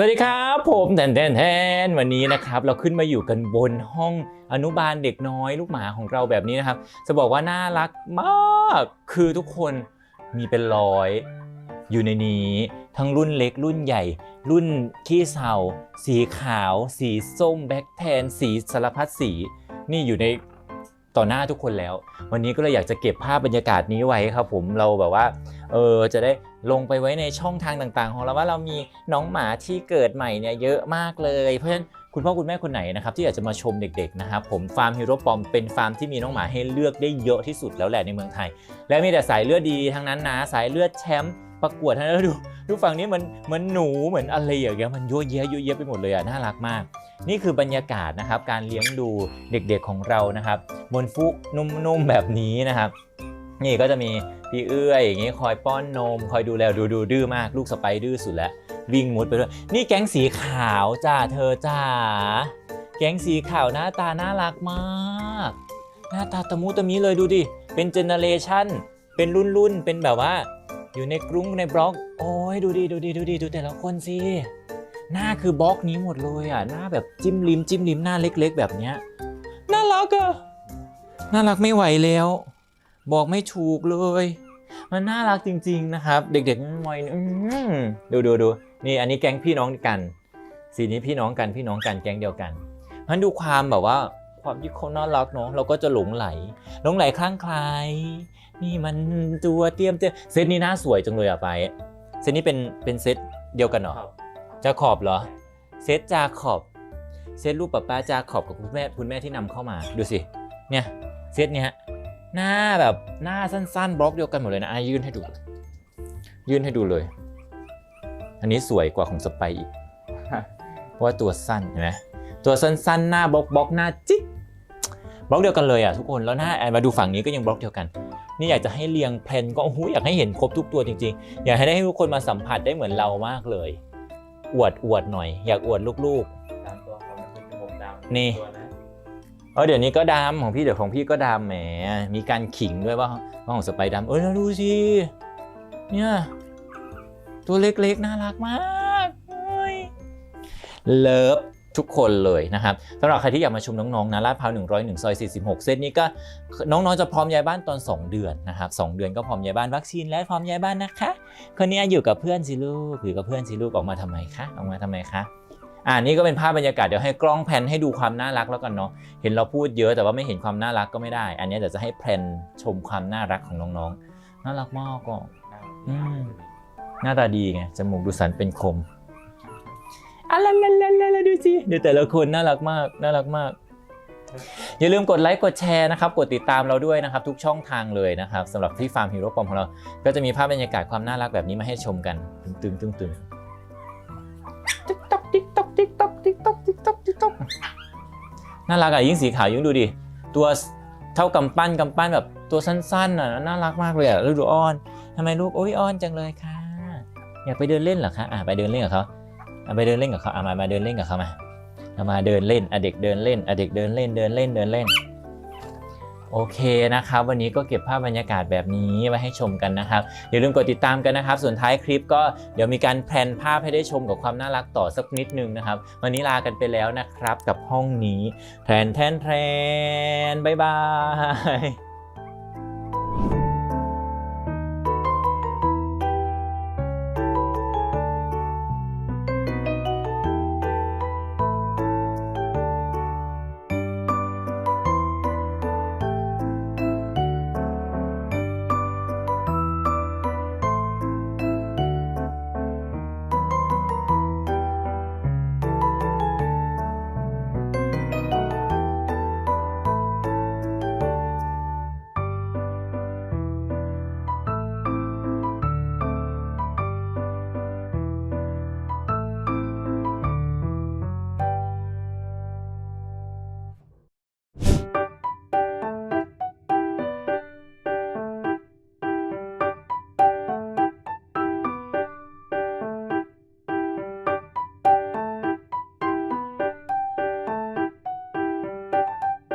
สวัสดีครับผมแทนแทนแทนวันนี้นะครับเราขึ้นมาอยู่กันบนห้องอนุบาลเด็กน้อยลูกหมาของเราแบบนี้นะครับ จะบอกว่าน่ารักมาก คือทุกคนมีเป็นร้อย อยู่ในนี้ ทั้งรุ่นเล็กรุ่นใหญ่ รุ่นขี้เสาสีขาว สีส้มแบ็คแทน สีสารพัดสี นี่อยู่ใน ต่อหน้าทุกคนแล้ว วันนี้ก็เลยอยากจะเก็บภาพบรรยากาศนี้ไว้ครับผมเราแบบว่าเออจะได้ลงไปไว้ในช่องทางต่างๆ ของเราว่าเรามีน้องหมาที่เกิดใหม่เนี่ยเยอะมากเลยเพราะฉะนั้นคุณพ่อคุณแม่คนไหนนะครับที่อยากจะมาชมเด็กๆนะครับผมฟาร์มฮีโร่ปอมเป็นฟาร์มที่มีน้องหมาให้เลือกได้เยอะที่สุดแล้วแหละในเมืองไทย และมีแต่สายเลือดดีทั้งนั้นนะสายเลือดแชมป์ประกวดทั้งนั้นแล้วดูดูฝั่งนี้เหมือนเหมือนหนูเหมือนอะไรอย่างเงี้ยมันยั่วเยะยั่วเยะไปหมดเลยอะน่ารักมาก นี่คือบรรยากาศนะครับการเลี้ยงดูเด็กๆของเรานะครับบนฟุกนุ่มๆแบบนี้นะครับนี่ก็จะมีพี่เอื้อยอย่างงี้คอยป้อนนม คอยดูแลดูดูดื้อมากลูกสไปดื้อสุดแล้ววิ่งมุดไปด้วยนี่แก๊งสีขาวจ้าเธอจ้าแก๊งสีขาวหน้าตาน่ารักมาก หน้าตาตะมุตะมิเลยดูดิเป็นเจเนเรชันเป็นรุ่นรุ่นๆเป็นแบบว่า อยู่ในกรุ้งในบล็อก โอ้ยดูดิดูดิดูดิดูแต่ละคนสิ หน้าคือบล็อกนี้หมดเลยอะหน้าแบบจิ้มลิมจิ้มลิมหน้าเล็ก ๆ แบบเนี้ยน่ารักอะน่ารักไม่ไหวแล้ว บอกไม่ถูกเลย มันน่ารักจริง ๆ นะครับ เด็กๆวัยนี้อื้อหือดูดูดูนี่อันนี้แก๊งพี่น้องกันสีนี้พี่น้องกันพี่น้องกันแก๊งเดียวกันมันดูความแบบว่าความที่เขาน่ารักเนาะเราก็จะหลงไหลหลงไหลคลั่งไคล้นี่มันตัวเตรียมเตรียมเซตนี้น่าสวยจังเลยอะไป เซตนี้เป็นเป็นเซตเดียวกันเหรอ จาขอบเหรอ เซตจาขอบ เซตรูปป้าป้าจาขอบกับคุณแม่คุณแม่ที่นำเข้ามา ดูสิ เนี่ย เซตเนี้ยหน้าแบบหน้าสั้นๆ บล็อกเดียวกันหมดเลยนะอะยื่นให้ดู ยื่นให้ดูเลย อันนี้สวยกว่าของสไปอีกเพราะว่าตัวสั้นเห็นไหมตัวสั้นๆ หน้าบล็อกบล็อกหน้าจิ๊กบล็อกเดียวกันเลยอะทุกคนแล้วหน้าอะมาดูฝั่งนี้ก็ยังบล็อกเดียวกัน นี่อยากจะให้เรียงแพลนก็โอ้โหอยากให้เห็นครบทุกตัวจริงๆ อยากให้ได้ให้ทุกคนมาสัมผัสได้เหมือนเรามากเลย อวดอวดหน่อย อยากอวดลูก ตามตัวเขาเป็นจมูกดำนี่ ตัวนะๆเออเดี๋ยวนี้ก็ดำของพี่เดี๋ยวของพี่ก็ดำแหม มีการขิงด้วยว่าว่าของสไปดำเออแล้วดูสิเนี่ยตัวเล็กๆน่ารักมากเฮ้ยเลิฟ ทุกคนเลยนะครับสำหรับใครที่อยากมาชมน้องๆนะลาดพร้าว101ซอย46 เส้นนี้ก็น้องๆจะพร้อมย้ายบ้านตอน 2 เดือนนะครับ2เดือนก็พร้อมย้ายบ้านวัคซีนและพร้อมย้ายบ้านนะคะ คนนี้อยู่กับเพื่อนสิลูกอยู่กับเพื่อนสิลูกออกมาทำไมคะออกมาทำไมคะอ่านี่ก็เป็นภาพบรรยากาศเดี๋ยวให้กล้องแพนให้ดูความน่ารักแล้วกันเนาะเห็นเราพูดเยอะแต่ว่าไม่เห็นความน่ารักก็ไม่ได้ อันนี้เดี๋ยวจะให้แพนชมความน่ารักของน้องๆน่ารักมากก็อืมหน้าตาดีไงจมูกดูสันเป็นคม อะละละละละละดูสิดูแต่ละคนน่ารักมากน่ารักมาก อย่าลืมกดไลค์กดแชร์นะครับ กดติดตามเราด้วยนะครับ ทุกช่องทางเลยนะครับสำหรับที่ฟาร์มฮีโร่ปอมของเรา ก็จะมีภาพบรรยากาศความน่ารักแบบนี้มาให้ชมกันตึงตึงตึงติ๊กต๊อกติ๊กต๊อกติ๊กต๊อกติ๊กต๊อกติ๊กต๊อกติ๊กต๊อกน่ารักอะยิ่งสีขาวยิ่งดูดิตัวเท่ากำปั้นกำปั้นแบบตัวสั้นๆอะน่ารักมากเลยอะแล้วดูอ้อนทำไมลูกโอ้ยอ้อนจังเลยค่ะ อยากไปเดินเล่นเหรอคะอะไปเดินเล่นกับเขาอะ ไปเดินเล่นกับเขาอะมามาเดินเล่นกับเขามาเอามาเดินเล่นอเด็กเดินเล่นอเด็กเดินเล่นเดินเล่นเดินเล่น โอเคนะครับ วันนี้ก็เก็บภาพบรรยากาศแบบนี้ไว้ให้ชมกันนะครับอย่าลืมกดติดตามกันนะครับ ส่วนท้ายคลิปก็เดี๋ยวมีการแพลนภาพให้ได้ชมกับความน่ารักต่อสักนิดนึงนะครับ วันนี้ลากันไปแล้วนะครับกับห้องนี้แทนแทนแทนบายบาย